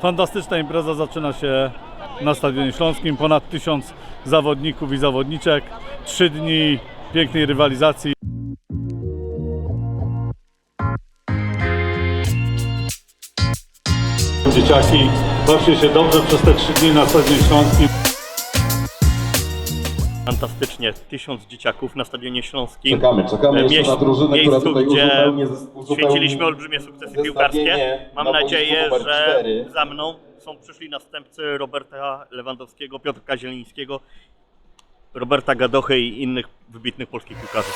Fantastyczna impreza zaczyna się na Stadionie Śląskim. Ponad tysiąc zawodników i zawodniczek. Trzy dni pięknej rywalizacji. Dzieciaki, bawcie się dobrze przez te trzy dni na Stadionie Śląskim. Fantastycznie, tysiąc dzieciaków na Stadionie Śląskim. Czekamy, czekamy jeszcze na drużynę, która miejscu, tutaj gdzie uzupełni, uzupełni Święciliśmy olbrzymie sukcesy piłkarskie. Mam na nadzieję, że za mną są przyszli następcy Roberta Lewandowskiego, Piotrka Zielińskiego, Roberta Gadochy i innych wybitnych polskich piłkarzy.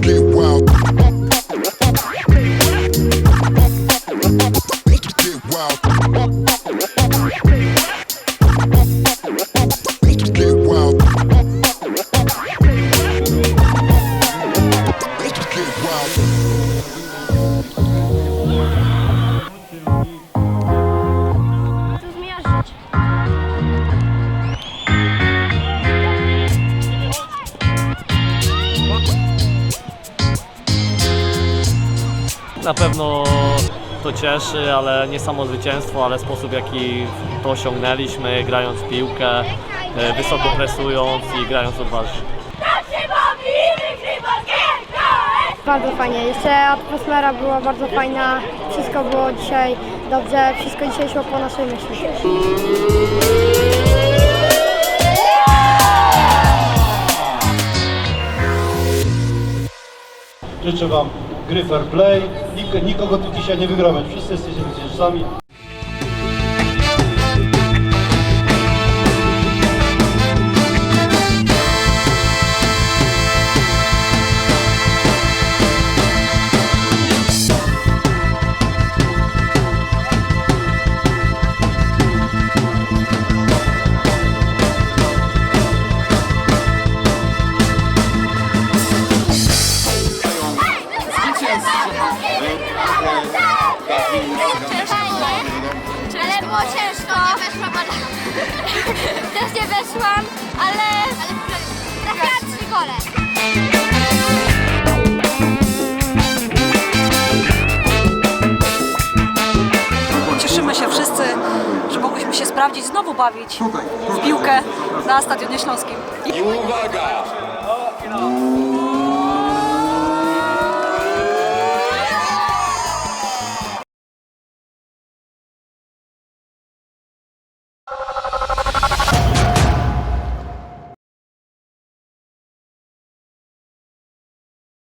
Get wild. Na pewno to cieszy, ale nie samo zwycięstwo, ale sposób w jaki to osiągnęliśmy, grając w piłkę, e, wysoko presując i grając odważnie. Bardzo fajnie. Jeszcze atmosfera była bardzo fajna. Wszystko było dzisiaj dobrze. Wszystko dzisiaj szło po naszej myśli. Życzę Wam gry fair play. Nik- Nikogo tu dzisiaj nie wygramy. Wszyscy jesteście zwycięzcami. Ale było ciężko. Nie weszłam, ale... Też nie weszłam, ale... Trafiłam trzy gole. Cieszymy się wszyscy, że mogliśmy się sprawdzić, znowu bawić w piłkę na Stadionie Śląskim. I uwaga!